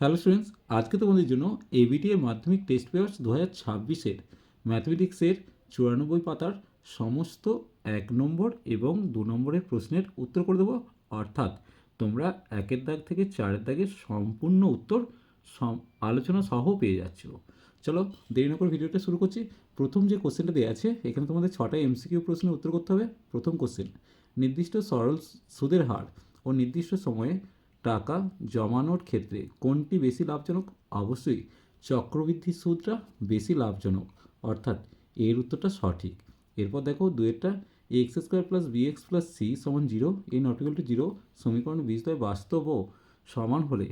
Hello students আজকে তোমাদের জন্য এবিটি এর মাধ্যমিক টেস্ট পেপার্স দু হাজার ছাব্বিশের ম্যাথমেটিক্সের চুরানব্বই পাতার সমস্ত এক নম্বর এবং দু নম্বরের প্রশ্নের উত্তর করে দেবো। অর্থাৎ তোমরা একের দাগ থেকে চারের দাগের সম্পূর্ণ উত্তর আলোচনা সহ পেয়ে যাচ্ছ। চলো দেরি না করে ভিডিওটা শুরু করছি। প্রথম যে কোশ্চেনটা দেওয়া আছে, এখানে তোমাদের ছটা এমসিকিউ প্রশ্নের উত্তর করতে হবে। প্রথম কোশ্চেন নির্দিষ্ট সরল সুদের হার ও নির্দিষ্ট সময়ে টাকা জমানোর ক্ষেত্রে কোনটি বেশি লাভজনক? অবশ্যই চক্রবৃদ্ধি সুদটা বেশি লাভজনক। অর্থাৎ এর উত্তরটা সঠিক। এরপর দেখো দুয়েরটা X square plus B X plus C সমান জিরো। এই নটিক্যাল টু জিরো সমীকরণ বীজদ্বয় বাস্তব ও সমান হলে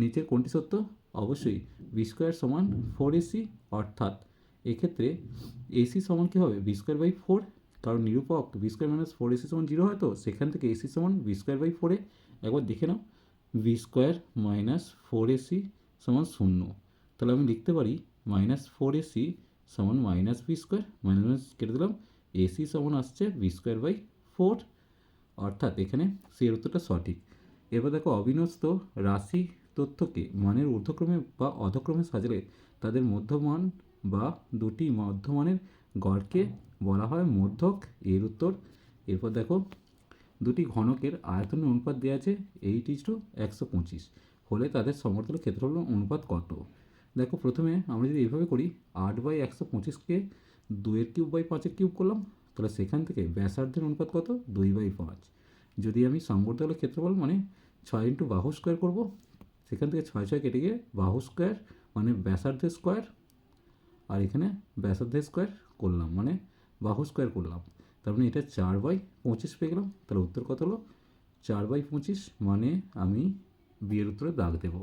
নিচের কোনটি সত্য? অবশ্যই বি স্কোয়ার সমান ফোর এসি অর্থাৎ এক্ষেত্রে এসি সমান কী হবে? B square by four. কারণ নিরূপক B square minus four AC সমান জিরো হয় তো, সেখান থেকে এসি সমান বি স্কোয়ার বাই ফোরে একবার দেখে নাও। B square minus four AC সমান শূন্য। তাহলে আমি লিখতে পারি মাইনাস ফোর এসি সমান মাইনাস বি স্কোয়ার মাইনাস কেটে দিলাম এসি সমান আসছে বি স্কোয়ার বাই ফোর অর্থাৎ এখানে সি এর উত্তরটা সঠিক। এবার দেখো অবিন্যস্ত রাশি তথ্যকে মানের ঊর্ধ্বক্রমে বা অধক্রমে সাজালে তাদের মধ্যমান বা দুটি মধ্যমানের গড়কে বলা হয় মধ্যক। এর উত্তর, এরপর দেখো দুটি ঘনকের আয়তনের অনুপাত দেওয়া আছে এইট ইস টু একশো পঁচিশ। হলে তাদের সমর্থন ক্ষেত্রফল অনুপাত কত? দেখো, প্রথমে আমরা যদি এইভাবে করি আট বাই একশো পঁচিশকে দুইয়ের কিউব বাই পাঁচের কিউব করলাম, তাহলে সেখান থেকে ব্যাসার্ধের অনুপাত কত? দুই বাই পাঁচ। যদি আমি সমবর্তলের ক্ষেত্রফল মানে ছয় ইন্টু বাহু স্কোয়ার করব, সেখান থেকে ছয় ছয় কেটে গিয়ে বাহু স্কোয়ার মানে ব্যাসার্ধের স্কোয়ার আর এখানে ব্যাসার্ধের স্কোয়ার করলাম মানে বাহু স্কোয়ার করলাম। তার মানে এটা চার বাই পঁচিশ পেয়ে গেলাম। তাহলে উত্তর কত হলো? চার বাই পঁচিশ মানে আমি বিয়ের উত্তরে দাগ দেব।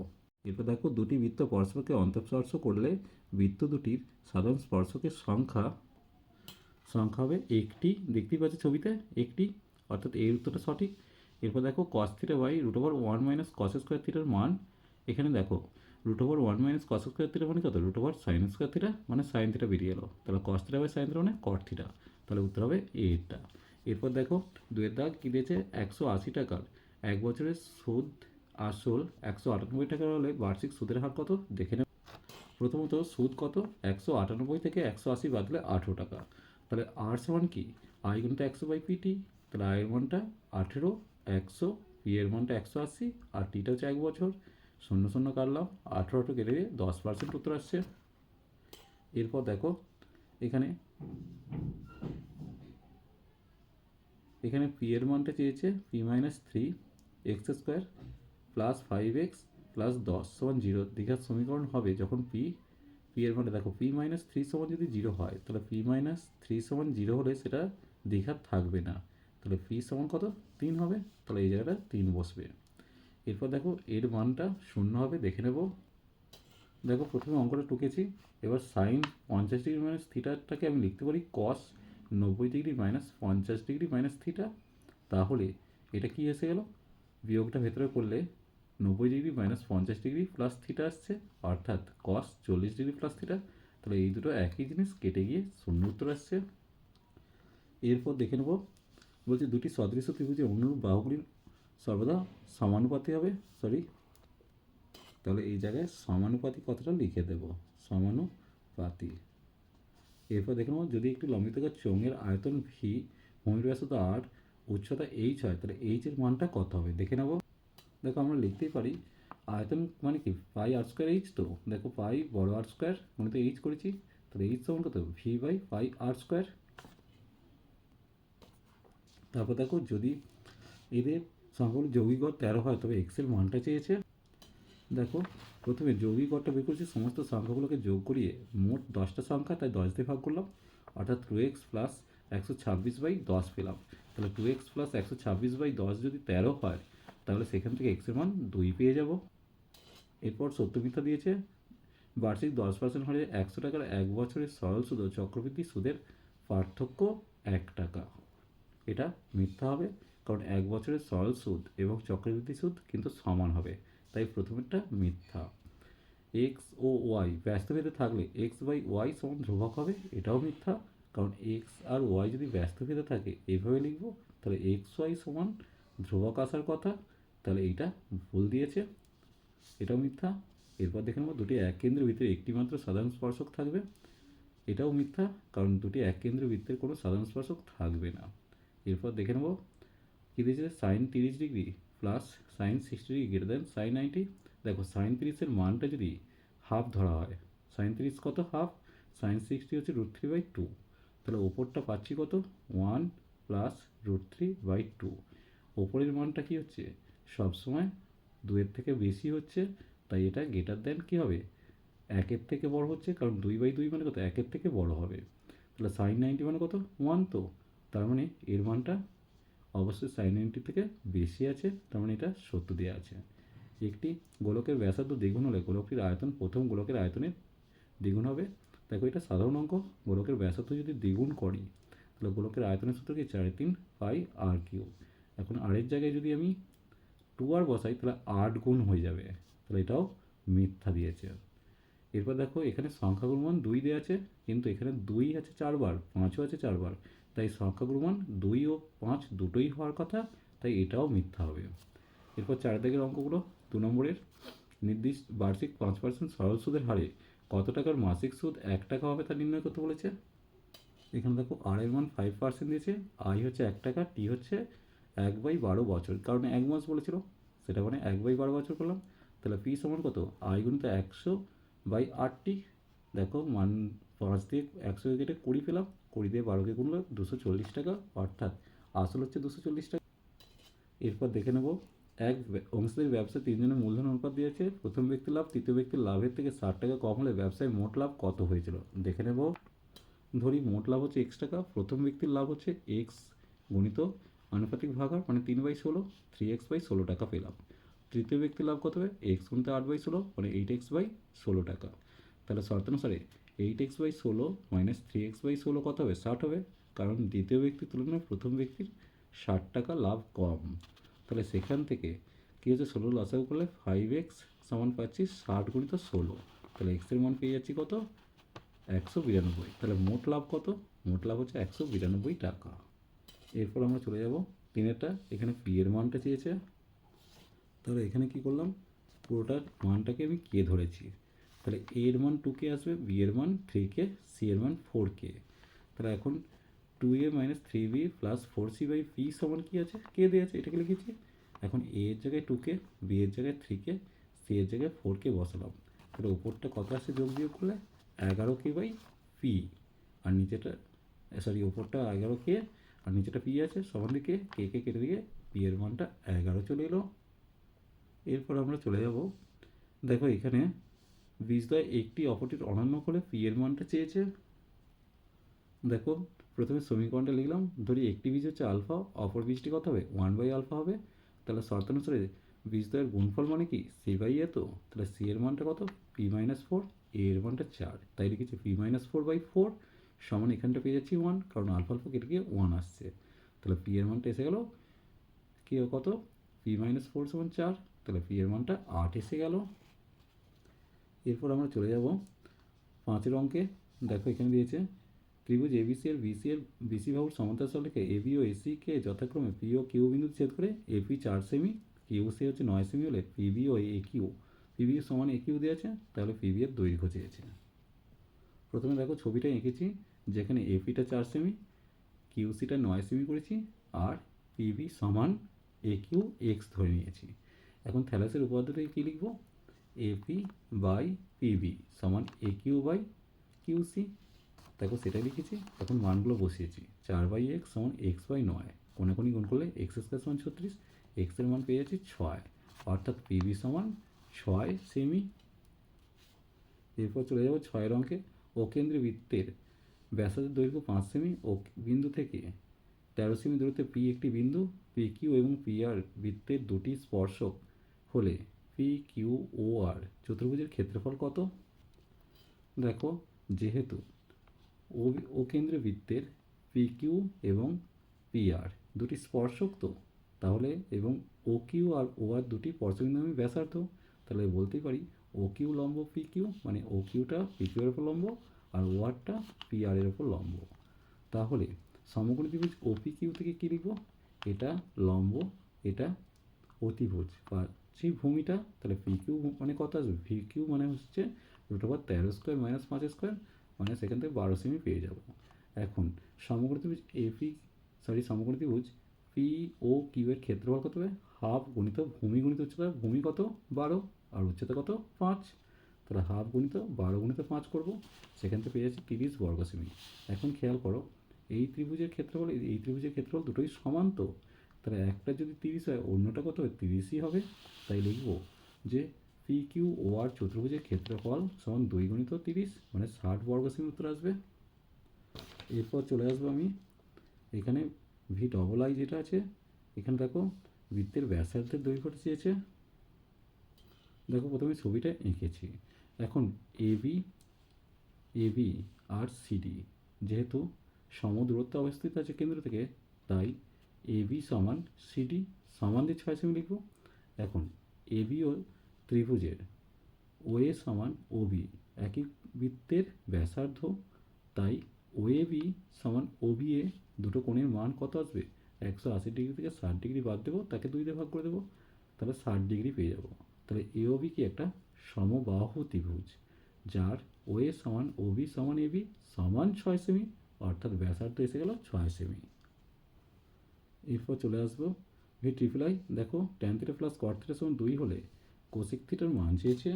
এরপর দেখো দুটি বৃত্ত পরস্পরকে অন্তঃস্পর্শ করলে বৃত্ত দুটির সাধারণ স্পর্শকের সংখ্যা সংখ্যা হবে একটি। দেখতেই পাচ্ছি ছবিতে, একটি। অর্থাৎ এই উত্তরটা সঠিক। এরপর দেখো cos theta by root over one minus cos square থিটার মান। এখানে দেখো root over one minus cos square theta মানে কত? Root over sine square theta মানে সাইন থিটা বেরিয়ে এলো। তাহলে cos theta by sine theta মানে কট থিটা তাহলে উত্তর হবে এইটটা এরপর দেখো, দুয়ের দাগ কী দিয়েছে? একশো আশি টাকার এক বছরের সুদ আসল একশো আটানব্বই টাকা হলে বার্ষিক সুদের হার কত? দেখে নেব প্রথমত, সুদ কত? একশো আটানব্বই থেকে একশো আশি বাদলে আঠেরো টাকা। তাহলে আর সমান কি? আই গুণটা একশো বাই পিটি তাহলে আয়ের মানটা আঠেরো, একশো, পি এর মানটা একশো আশি, আর টিটা হচ্ছে এক বছর। শূন্য শূন্য কাটলাম, আঠেরো আঠেরো কেটে দিয়ে দশ পার্সেন্ট উত্তর আসছে। এরপর দেখো, এখানে এখানে পি এর মানটা চেয়েছে P minus three X square plus five X plus দশ সমান জিরো দীঘার সমীকরণ হবে যখন পি পি এর মানে দেখো পি মাইনাস থ্রি সমান যদি জিরো হয়, তাহলে পি মাইনাস থ্রি সমান জিরো হলে সেটা দীঘার থাকবে না। তাহলে পি সমান কত? তিন হবে। তাহলে এই জায়গাটা তিন বসবে। এরপর দেখো, এর মানটা শূন্য হবে, দেখে নেব। দেখো, প্রথমে অঙ্কটা টুকেছি। এবার সাইন পঞ্চাশ ডিগ্রি মাইনাস থিটাটাকে আমি লিখতে পারি কস নব্বই ডিগ্রি মাইনাস পঞ্চাশ ডিগ্রি মাইনাস থিটা তাহলে এটা কি এসে গেল বিয়োগটা ভেতরে করলে নব্বই ডিগ্রি মাইনাস পঞ্চাশ ডিগ্রি প্লাস থিটা আসছে, অর্থাৎ কস চল্লিশ ডিগ্রি প্লাস থিটা তাহলে এই দুটো একই জিনিস কেটে গিয়ে শূন্য উত্তর আসছে। এরপর দেখে নেব, বলছে দুটি সদৃশ ত্রিভুজের অনুরূপ বাহুগুলির সর্বদা সমানুপাতি হবে সরি তাহলে এই জায়গায় সমানুপাতি কথাটা লিখে দেব, সমানুপাতি। এরপর দেখে নেব যদি একটি লম্বিতকার চোঙের আয়তন ভি ভূমির ব্যাসতা আট উচ্চতা এইচ হয়, তাহলে এইচ এর মানটা কত হবে? দেখে নেব দেখো, আমরা লিখতেই পারি আয়তন মানে কি? পাই আর স্কোয়ার এইচ তো। দেখো পাই বড় আর স্কোয়ার মানে তো এইচ করেছি। তাহলে এইচ সমান কত? V by pi R square তারপর দেখো, যদি এদের সংখ্যাগুলো যৌগিক গড় তেরো হয়, তবে এক্সের মানটা চেয়েছে। দেখো, প্রথমে যৌগিক গড়টা বের করছি, সমস্ত সংখ্যাগুলোকে যোগ করিয়ে মোট দশটা সংখ্যা, তাই দশ দিয়ে ভাগ করলাম, অর্থাৎ টু এক্স প্লাস একশো ছাব্বিশ বাই দশ পেলাম। তাহলে টু এক্স প্লাস একশো ছাব্বিশ বাই দশ যদি তেরো হয়, তাহলে সেখান থেকে এক্সের মান দুই পেয়ে যাব। এরপর সত্য মিথ্যা দিয়েছে, বার্ষিক দশ পার্সেন্ট হলে একশো টাকার এক বছরের সরল সুদ ও চক্রবৃদ্ধি সুদের পার্থক্য এক টাকা। এটা মিথ্যা হবে, কারণ এক বছরের সরল সুদ এবং চক্রবৃদ্ধি সুদ কিন্তু সমান হবে। তাই প্রথমেরটা মিথ্যা। এক্স ও ওয়াই ব্যস্তভেদে থাকলে এক্স বাই ওয়াই সমান ধ্রুবক হবে, এটাও মিথ্যা। কারণ এক্স আর ওয়াই যদি ব্যস্তভেদে থাকে এইভাবে লিখব, তাহলে এক্স ওয়াই সমান ধ্রুবক আসার কথা। তাহলে এইটা ভুল দিয়েছে, এটাও মিথ্যা। এরপর দেখে নেব দুটি এক কেন্দ্রের ভিতরে একটি মাত্র সাধারণ স্পর্শক থাকবে, এটাও মিথ্যা। কারণ দুটি এক কেন্দ্রের বৃত্তের কোনো সাধারণ স্পর্শক থাকবে না। এরপর দেখে নেব, কী দিয়েছে? সাইন তিরিশ degree. Plus sine sixty degree greater than sine ninety দেখো সাইন তিরিশের মানটা যদি হাফ ধরা হয় সাইন তিরিশ কত হাফ সাইন সিক্সটি হচ্ছে রুট থ্রি বাই টু তাহলে ওপরটা পাচ্ছি কত? One plus root three by two ওপরের মানটা কী হচ্ছে? সবসময় দুয়ের থেকে বেশি হচ্ছে, তাই এটা গ্রেটার দেন কী হবে? একের থেকে বড় হচ্ছে, কারণ দুই বাই দুই মানে কত? একের থেকে বড় হবে, তাহলে সাইন নাইনটি মানে কত? ওয়ান তো, তার মানে এর মানটা অবশ্যই সাইন নাইনটি থেকে বেশি আছে, তার মানে এটা সত্য দেওয়া আছে। একটি গোলকের ব্যাসার্ধ দ্বিগুণ হলে গোলকটির আয়তন, প্রথম গোলকের আয়তনের দ্বিগুণ হবে। দেখো এটা সাধারণ অঙ্ক, গোলকের ব্যাসার্ধ যদি দ্বিগুণ করি, তাহলে গোলকের আয়তনের সূত্র কি? চার তিন পাই আর কিউ এখন আরের জায়গায় যদি আমি টু আর বসাই, তাহলে আট গুণ হয়ে যাবে। তাহলে এটাও মিথ্যা দিয়েছে। এরপর দেখো এখানে সংখ্যাগুলো মান দুই দেওয়া আছে, কিন্তু এখানে দুই আছে চারবার, পাঁচও আছে চারবার। তাই সংখ্যাগুলো মান দুই ও পাঁচ দুটোই হওয়ার কথা, তাই এটাও মিথ্যা হবে। এরপর চার দাগের অঙ্কগুলো দু নম্বরের। নির্দিষ্ট বার্ষিক পাঁচ পার্সেন্ট সরল সুদের হারে কত টাকার মাসিক সুদ এক টাকা হবে তা নির্ণয় করতে বলেছে। এখানে দেখো আর এর মান ফাইভ পার্সেন্ট দিয়েছে আই হচ্ছে এক টাকা টি হচ্ছে এক বাই বারো বছর। কারণ এক মাস বলেছিল, সেটা মানে এক বাই বারো বছর করলাম। তাহলে পি সমান কত? আই গুণিত একশো বাই আটটি। দেখো মান পাঁচ দিয়ে একশো কেটে কুড়ি পেলাম। কুড়ি দিয়ে বারোকে গুনলো দুশো চল্লিশ টাকা, অর্থাৎ আসল হচ্ছে দুশো চল্লিশ টাকা। এরপর দেখে নেব, এক অংশীদারি ব্যবসায় তিনজনের মূলধন অনুপাত দিয়েছে। প্রথম ব্যক্তির লাভ, তৃতীয় ব্যক্তির লাভের থেকে ষাট টাকা কম হলে ব্যবসায় মোট লাভ কত হয়েছিল? দেখে নেব। ধরি মোট লাভ হচ্ছে এক্স টাকা, প্রথম ব্যক্তির লাভ হচ্ছে এক্স গুণিত আনুপাতিক ভাগার মানে তিন বাই ষোলো, থ্রি এক্স বাই ষোলো টাকা পেলাম। তৃতীয় ব্যক্তির লাভ কত হবে? এক্স গুণিত আট বাই ষোলো মানে এইট এক্স বাই ষোলো টাকা। তাহলে শর্তানুসারে এইট এক্স বাই ষোলো মাইনাস থ্রি এক্স বাই ষোলো কত হবে? ষাট হবে। কারণ দ্বিতীয় ব্যক্তির তুলনায় প্রথম ব্যক্তির ষাট টাকা লাভ কম। তাহলে সেখান থেকে কী হচ্ছে? ষোলো লসাগু করলে ফাইভ এক্স সমান পাচ্ছি ষাট গুণিত ষোলো। তাহলে এক্সের মান পেয়ে যাচ্ছি কত? একশো বিরানব্বই। তাহলে মোট লাভ কত? মোট লাভ হচ্ছে একশো বিরানব্বই টাকা। এরপর আমরা চলে যাব তিনেরটা। এখানে পি এর মানটা চেয়েছে। তাহলে এখানে কি করলাম? পুরোটার মানটাকে আমি কে ধরেছি? তাহলে এ এর মান টু কে আসবে বি এর মান থ্রি কে সি এর মান ফোর কে তাহলে এখন two A minus three B plus four C by P সমান কী আছে? কে দিয়ে আছে, এটাকে লিখেছি। এখন এ এর জায়গায় টু কে বি এর জায়গায় থ্রি কে সি এর জায়গায় ফোর কে বসালাম। তাহলে ওপরটা কত আসছে যোগ বিয়োগ করলে? এগারো কে বাই পি আর নিচেটা সরি ওপরটা এগারো কে আর নিচেটা পি আছে, সমান দিকে কে কে কেটে দিয়ে পি এর মানটা এগারো চলে এলো। এরপর আমরা চলে যাব। দেখো এখানে বীজদ্বয় একটি অপরটির অনন্য করে পি এর মানটা চেয়েছে। দেখো, প্রথমে সমীকরণটা লিখলাম, ধরি একটি বীজ হচ্ছে আলফা, অপর বীজটি কত হবে? ওয়ান বাই আলফা হবে। তাহলে শর্তানুসারে বীজদ্বয়ের গুণফল মানে কি? সি বাই এ তো? তাহলে সি এর মানটা কত? পি মাইনাস ফোর এ এর মানটা চার। তাই লিখেছি P minus four by four সমান এখানটা পেয়ে যাচ্ছি ওয়ান কারণ আলফা আলফা কেটে গিয়ে ওয়ান আসছে। তাহলে পি এর মানটা এসে গেল কি কত? পি মাইনাস ফোর সমান চার। তাহলে পি এর মানটা আট এসে গেল। এরপর আমরা চলে যাব পাঁচের অঙ্কে। দেখো, এখানে দিয়েছে, ত্রিভুজ এবিসি এর বিসি এর বিসি বাহুর সমান্তরাল সরলরেখে এবি ও এসি কে যথাক্রমে পি ও কিউ বিন্দু ছেদ করে এপি চার সেমি কিউ সি হচ্ছে নয় সেমি হলে পিবি ও এ কিউ পিবি সমান এ কিউ দিয়েছে তাহলে পিবি এর দৈর্ঘ্য চেয়েছে। প্রথমে দেখো, ছবিটা এঁকেছি, যেখানে এপিটা চার সেমি কিউসিটা নয় সেমি করেছি, আর পিবি সমান এ কিউ এক্স ধরে নিয়েছি। এখন থ্যালাসের উপাদ্যটাকে কী লিখব? এপি বাই পিবি সমান এ কিউ বাই কিউসি দেখো সেটা লিখেছি, এখন মানগুলো বসিয়েছি। চার বাই এক্স সমান এক্স বাই নয়। কোনাকুনি গুণ করলে এক্স স্কোয়ার সমান ছত্রিশ এক্সের মান পেয়ে যাচ্ছি ছয়। অর্থাৎ পিবি সমান ছয় সেমি এরপর চলে যাব ছয়ের অঙ্কে। ও কেন্দ্রে বৃত্তের ব্যাসার্ধের দৈর্ঘ্য পাঁচ সেমি ও বিন্দু থেকে তেরো সেমি দূরত্বে পি একটি বিন্দু। পি কিউ এবং পি আর বৃত্তের দুটি স্পর্শক হলে পি কিউ ও আর চতুর্ভুজের ক্ষেত্রফল কত? দেখো, যেহেতু ও ও কেন্দ্রে বৃত্তের পি কিউ এবং পি আর দুটি স্পর্শক তো, তাহলে এবং ও কিউ আর ও আর দুটি পর্যবিন্দু ব্যাসার্ধ, তাহলে বলতেই পারি ও কিউ লম্ব পি কিউ মানে ও কিউটা পি কিউ এর উপর লম্ব আর ও আরটা পি আর এর উপর লম্ব। তাহলে সমকোণী ত্রিভুজ পি কিউ থেকে কী লিখব? এটা লম্ব, এটা অতিভুজ বা সেই ভূমিটা, তাহলে পি কিউ মানে কত আসবে? ভি কিউ মানে হচ্ছে রুট ওভার তেরো স্কোয়ার মাইনাস পাঁচ স্কোয়ার মানে সেখান থেকে বারো সেমি পেয়ে যাব। এখন সমগ্র ত্রিভুজ এপি সরি সমগ্র ত্রিভুজ পি ও কিউ এর ক্ষেত্রফল কত হবে? হাফ গুণিত ভূমি গুণিত উচ্চতা ভূমি কত? বারো। আর উচ্চতা কত? পাঁচ। তাহলে হাফ গুণিত বারো গুণিত পাঁচ করব। সেখান থেকে পেয়ে যাচ্ছি তিরিশ বর্গ সেমি এখন খেয়াল করো, এই ত্রিভুজের ক্ষেত্রফল, এই ত্রিভুজের ক্ষেত্রফল দুটোই সমান তো। তাহলে একটা যদি তিরিশ হয়, অন্যটা কত হবে তিরিশই হবে। তাই লিখব যে পি কিউ ও আর চতুর্ভুজের ক্ষেত্রফল সমান দুই গুণিত তিরিশ মানে ষাট বর্গ সেমি উত্তর আসবে। এরপর চলে আসব আমি। এখানে ভি ডবল আই যেটা আছে, এখানে দেখো বৃত্তের ব্যাসার্ধের দৈর্ঘ্যটা চেয়েছে। দেখো প্রথমে ছবিটা এঁকেছি। এখন এবি এবি আর সিডি যেহেতু সমদূরত্ব অবস্থিত আছে কেন্দ্র থেকে, তাই এবি সমান সিডি সমান দিয়ে ছয় সেমি লিখব। এখন এবি ও ত্রিভুজের ওএ সমান ওবি একই বৃত্তের ব্যাসার্ধ। তাই ওএবি সমান ওবি এ দুটো কোণের মান কত আসবে? একশো আশি ডিগ্রি থেকে ষাট ডিগ্রি বাদ দেবো, তাকে দুই দিয়ে ভাগ করে দেবো, তাহলে ষাট ডিগ্রি পেয়ে যাব। তাহলে এওবি কি একটা সমবাহু ত্রিভুজ, যার ওএ সমান ওবি সমান এবি সমান ছয় সেমি, অর্থাৎ ব্যাসার্ধ এসে গেল ছয় সেমি। এরপর চলে আসব। ভি ট্রিপল আই দেখো tan theta plus cot theta সমান দুই হলে কোসেক থিটার মান চেয়েছে।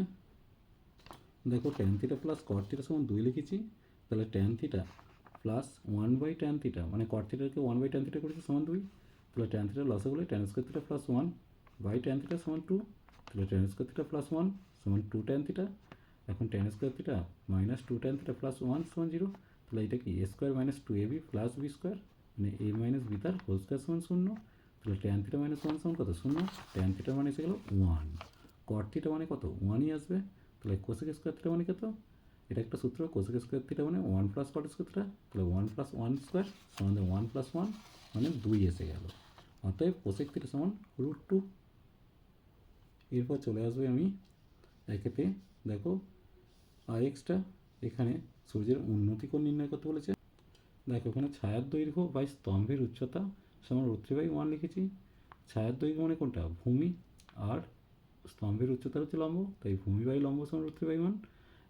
দেখো tan theta plus cot theta সমান দুই লিখেছি। তাহলে tan theta plus one by tan theta মানে কট থিটাকে ওয়ান বাই ট্যান থিটা করেছে সমান দুই। তাহলে ট্যান থিটা লসে বলে tan square theta plus one by tan theta সমান টু তাহলে tan square theta plus one সমান টু ট্যান থিটা এখন tan square theta minus two tan theta plus one সমান জিরো তাহলে এটা কি? A square minus two A B plus B square মানে এ minus B তার হোল স্কোয়ার সমান শূন্য, তাহলে ট্যান থিটা মাইনাস ওয়ান সমান কত? শূন্য। ট্যান থিটা মানে এসে গেল ওয়ান কট থিটা মানে কত? ওয়ানই আসবে। তাহলে কোসেক স্কোয়ার থিটা মানে কত? এটা একটা সূত্র। কোসেক স্কোয়ার থিটা মানে one plus cot square theta তাহলে ওয়ান প্লাস ওয়ান স্কোয়ার সমান ওয়ান প্লাস ওয়ান মানে দুই এসে গেল। অতএব কোসেক থিটা সমান রুট টু এরপর চলে আসবে আমি একেতে। দেখো আর এক্সটা এখানে সূর্যের উন্নতি কোণ নির্ণয় করতে বলেছে। দেখো এখানে ছায়ার দৈর্ঘ্য বাই স্তম্ভের উচ্চতা সমান রুট থ্রি বাই ওয়ান লিখেছি। ছায়ার দৈর্ঘ্য মানে কোনটা? ভূমি। আর স্তম্ভের উচ্চতা হচ্ছে লম্ব, তাই ভূমি বাই লম্ব সমান রুট বাই ওয়ান।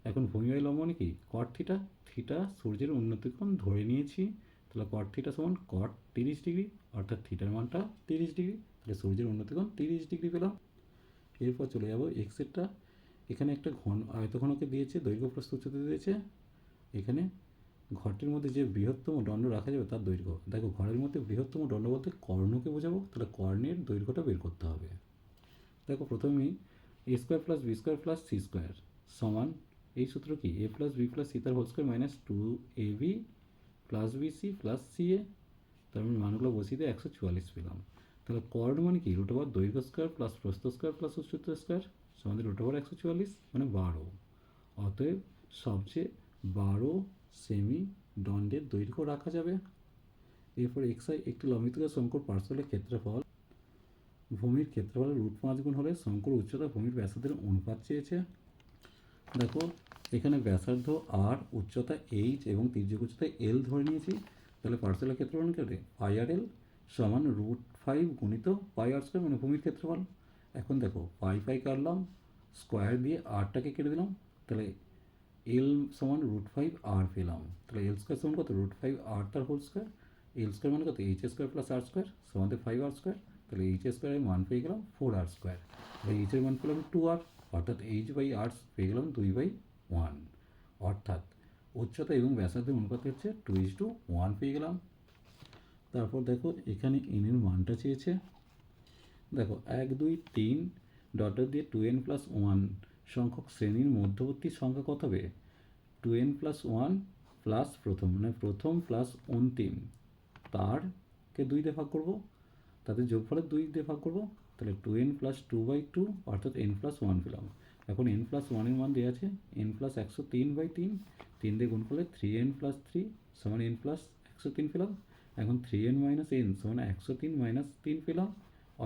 এখন ভূমি বাই লম্ব মানে কি? কট থিটা থিটা সূর্যের উন্নতি কোণ ধরে নিয়েছি। তাহলে কট থিটা সমান কট তিরিশ ডিগ্রি, অর্থাৎ থিটার মানটা তিরিশ ডিগ্রি। তাহলে সূর্যের উন্নতি কোণ তিরিশ ডিগ্রি পেলাম। এরপর চলে যাব এক্সেরটা এখানে একটা ঘন আয়তঘনকে দিয়েছে, দৈর্ঘ্য প্রস্থ উচ্চতা দিয়েছে। এখানে ঘরটির মধ্যে যে বৃহত্তম দণ্ড রাখা যাবে তার দৈর্ঘ্য। দেখো, ঘরের মধ্যে বৃহত্তম দণ্ড বলতে কর্ণকে বোঝাবো, তাহলে কর্ণের দৈর্ঘ্যটা বের করতে হবে। দেখো, প্রথমেই A square plus B square plus C square সমান এই সূত্র কি? A plus B plus C তার whole square minus two A B plus B C plus C A তার মানে মানগুলো বসিয়ে দিয়ে একশো চুয়াল্লিশ পেলাম। তাহলে কর্ণ মানে কি? রুট ওভার দৈর্ঘ্য স্কোয়ার প্লাস প্রস্থ স্কোয়ার প্লাস উচ্চতা স্কোয়ার সমাধান রুট ওভার একশো চুয়াল্লিশ মানে বারো। অতএব সবচেয়ে বারো সেমি দণ্ডের দৈর্ঘ্য রাখা যাবে। এরপর এক্সাই একটি লম্বিত শঙ্কুর পার্শ্বলের ক্ষেত্রফল। ভূমির ক্ষেত্রফল রুট পাঁচ গুণ হলে শঙ্কুর উচ্চতা ভূমির ব্যাসার্ধের অনুপাত চেয়েছে। দেখো, এখানে ব্যাসার্ধ আর উচ্চতা এইচ এবং তির্যক উচ্চতা এল ধরে নিয়েছি। তাহলে পার্সেলের ক্ষেত্রফল কেটে পাই আর এল সমান রুট ফাইভ গুণিত পাই আর স্কোয়ার মানে ভূমির ক্ষেত্রফল। এখন দেখো পাই পাই কাটলাম স্কোয়ার দিয়ে আরটাকে কেটে দিলাম। তাহলে এল সমান রুট ফাইভ আর পেলাম। তাহলে এল স্কোয়ার সমান কত? রুট ফাইভ আর তার হোল স্কোয়ার এল স্কোয়ার মানে কত? H square plus R square সমাতে five আর স্কোয়ার তাহলে এইচ স্কোয়ারের মান পেয়ে গেলাম ফোর আর স্কোয়ার তাহলে এইচের মান পেলাম টু আর অর্থাৎ এইচ বাই আর পেয়ে গেলাম দুই বাই ওয়ান অর্থাৎ উচ্চতা এবং ব্যাসার্ধের অনুপাত হচ্ছে টু ইজ টু ওয়ান পেয়ে গেলাম। তারপর দেখো এখানে এনের মানটা চেয়েছে। দেখো এক, দুই, তিন ডট ডট দিয়ে টু এন প্লাস ওয়ান সংখ্যক শ্রেণির মধ্যবর্তী সংখ্যা কত হবে? Two N plus one plus প্রথম মানে প্রথম প্লাস অন্তিম। তারকে দুই দিয়ে ভাগ করব? তাদের যোগফলের দুই দিয়ে ভাগ করব? তাহলে two N plus two by two, অর্থাৎ এন প্লাস ওয়ান পেলাম। এখন এন প্লাস ওয়ানের মান দেওয়া আছে। এন প্লাস একশো তিন বাই তিন তিন দিয়ে গুণ করলে থ্রি এন প্লাস থ্রি সমান এন প্লাস একশো তিন পেলাম। এখন থ্রি এন মাইনাস এন সমান একশো তিন মাইনাস তিন পেলাম।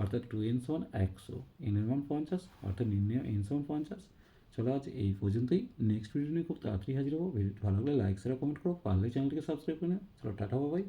অর্থাৎ টু এন সমান একশো। এনের মান পঞ্চাশ, অর্থাৎ নির্ণয় এন সমান পঞ্চাশ। চলো আজ এই পর্যন্তই। নেক্সট ভিডিও নিয়ে খুব তাড়াতাড়ি হাজির হব। ভালো লাগলে লাইক শেয়ার কমেন্ট করো। পারলে চ্যানেলটিকে সাবস্ক্রাইব করে নেবে চলো, টাটা বাবাই